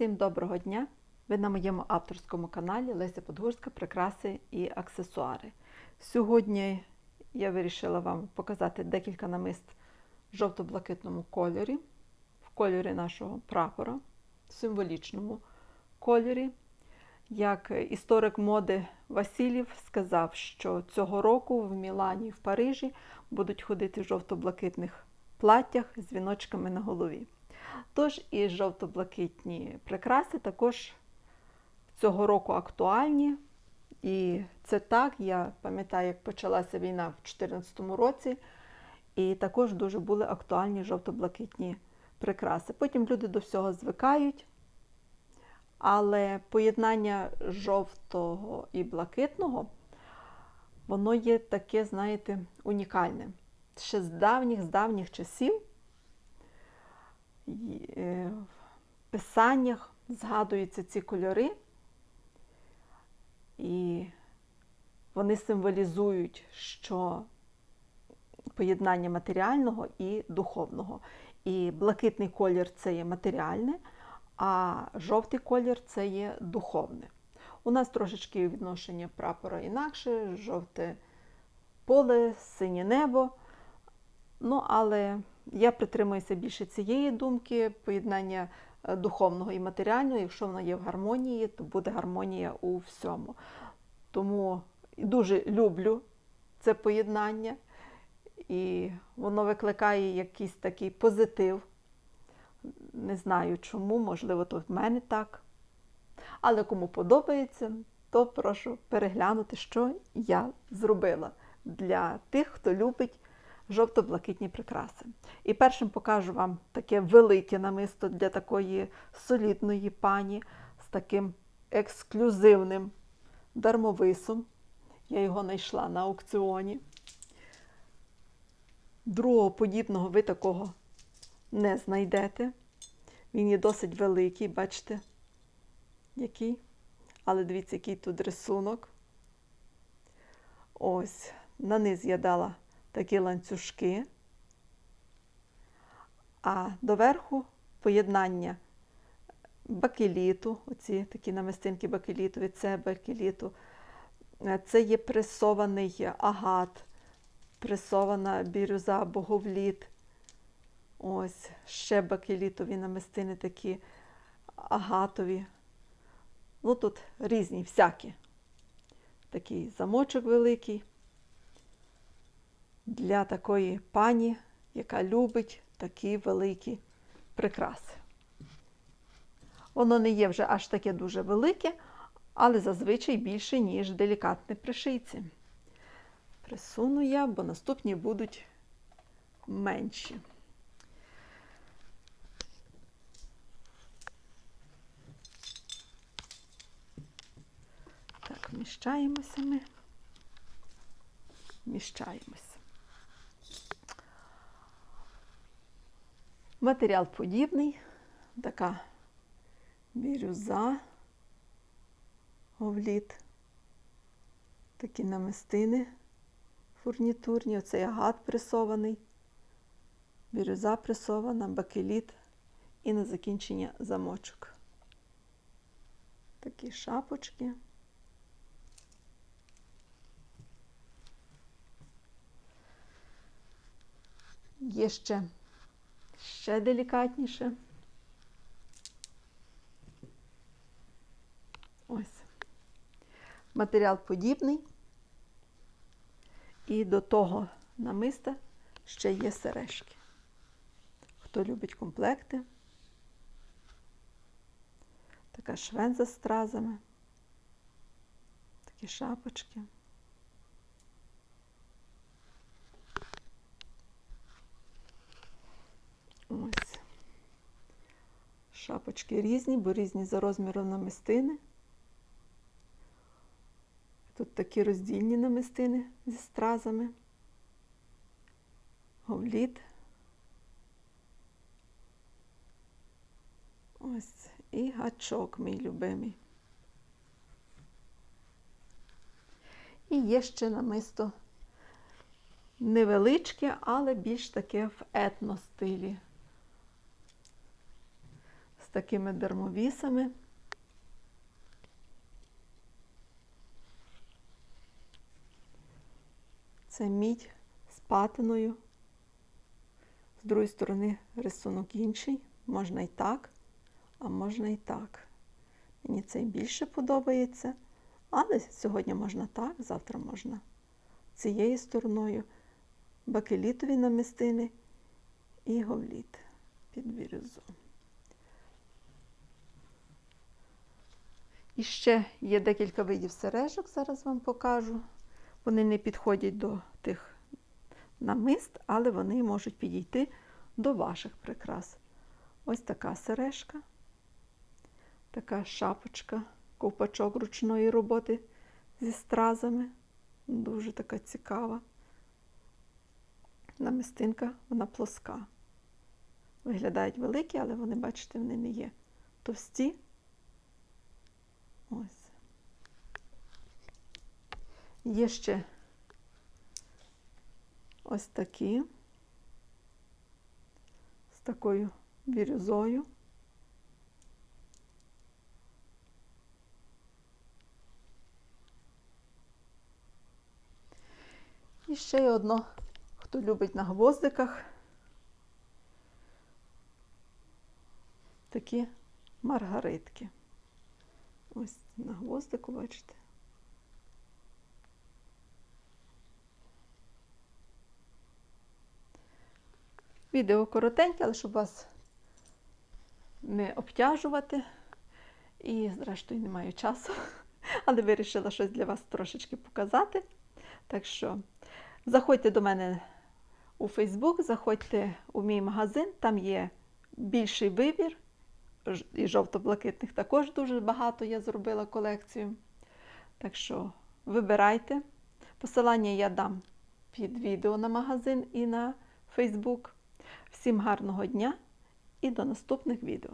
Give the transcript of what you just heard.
Всім доброго дня! Ви на моєму авторському каналі Леся Подгурська Прикраси і аксесуари. Сьогодні я вирішила вам показати декілька намист в жовто-блакитному кольорі, в кольорі нашого прапора, в символічному кольорі. Як історик моди Васильєв сказав, що цього року в Мілані і в Парижі будуть ходити в жовто-блакитних платтях з віночками на голові. Тож і жовто-блакитні прикраси також цього року актуальні. І це так, я пам'ятаю, як почалася війна в 2014 році, і також дуже були актуальні жовто-блакитні прикраси. Потім люди до всього звикають, але поєднання жовтого і блакитного, воно є таке, знаєте, унікальне. Ще з давніх, з давніх часів писаннях згадуються ці кольори, і вони символізують, що поєднання матеріального і духовного. І блакитний колір це є матеріальне, а жовтий колір це є духовне. У нас трошечки відношення прапора інакше, жовте поле, синє небо. Ну, але я притримуюся більше цієї думки, поєднання духовного і матеріального. Якщо воно є в гармонії, то буде гармонія у всьому. Тому дуже люблю це поєднання, і воно викликає якийсь такий позитив. Не знаю чому, можливо, то в мене так. Але кому подобається, то прошу переглянути, що я зробила для тих, хто любить жовто-блакитні прикраси. І першим покажу вам таке велике намисто для такої солідної пані з таким ексклюзивним дармовисом. Я його знайшла на аукціоні. Другого подібного ви такого не знайдете. Він є досить великий, бачите, який. Але дивіться, який тут рисунок. Ось, на низ я дала такі ланцюжки, а доверху поєднання бакеліту, оці такі намистинки бакеліту, від це бакеліту. Це є пресований агат, пресована бірюза, боговліт. Ось, ще бакелітові намистини такі агатові. Ну, тут різні, всякі. Такий замочок великий для такої пані, яка любить такі великі прикраси. Воно не є вже аж таке дуже велике, але зазвичай більше, ніж делікатне пришийці. Присуну я, бо наступні будуть менші. Так, вміщаємося ми. Вміщаємося. Матеріал подібний, така бірюза, овліт, такі намистини фурнітурні, оцей агат пресований, бірюза пресована, бакеліт і на закінчення замочок. Такі шапочки. Є ще ще делікатніше. Ось. Матеріал подібний. І до того намиста ще є сережки. Хто любить комплекти, така швенза з стразами, такі шапочки. Ось. Шапочки різні, бо різні за розміром намистини. Тут такі роздільні намистини зі стразами, говліт. Ось і гачок мій любимий. І є ще намисто невеличке, але більш таке в етностилі. Такими дермовісами. Це мідь з патиною. З другої сторони рисунок інший. Можна і так, а можна і так. Мені цей більше подобається. Але сьогодні можна так, завтра можна цією стороною. Бакелітові намистини і говліт під бірюзу. І ще є декілька видів сережок, зараз вам покажу. Вони не підходять до тих намист, але вони можуть підійти до ваших прикрас. Ось така сережка, така шапочка, ковпачок ручної роботи зі стразами. Дуже така цікава. Намистинка, вона плоска. Виглядають великі, але вони, бачите, вони не є товсті. Ось. Є ще ось такі з такою бірюзою. І ще є одно, хто любить на гвоздиках. Такі маргаритки. Ось на гвоздику, бачите. Відео коротеньке, але щоб вас не обтяжувати. І, зрештою, не маю часу, але вирішила щось для вас трошечки показати. Так що заходьте до мене у Фейсбук, заходьте у мій магазин, там є більший вибір. І жовто-блакитних також дуже багато я зробила колекцію. Так що вибирайте. Посилання я дам під відео на магазин і на Фейсбук. Всім гарного дня і до наступних відео!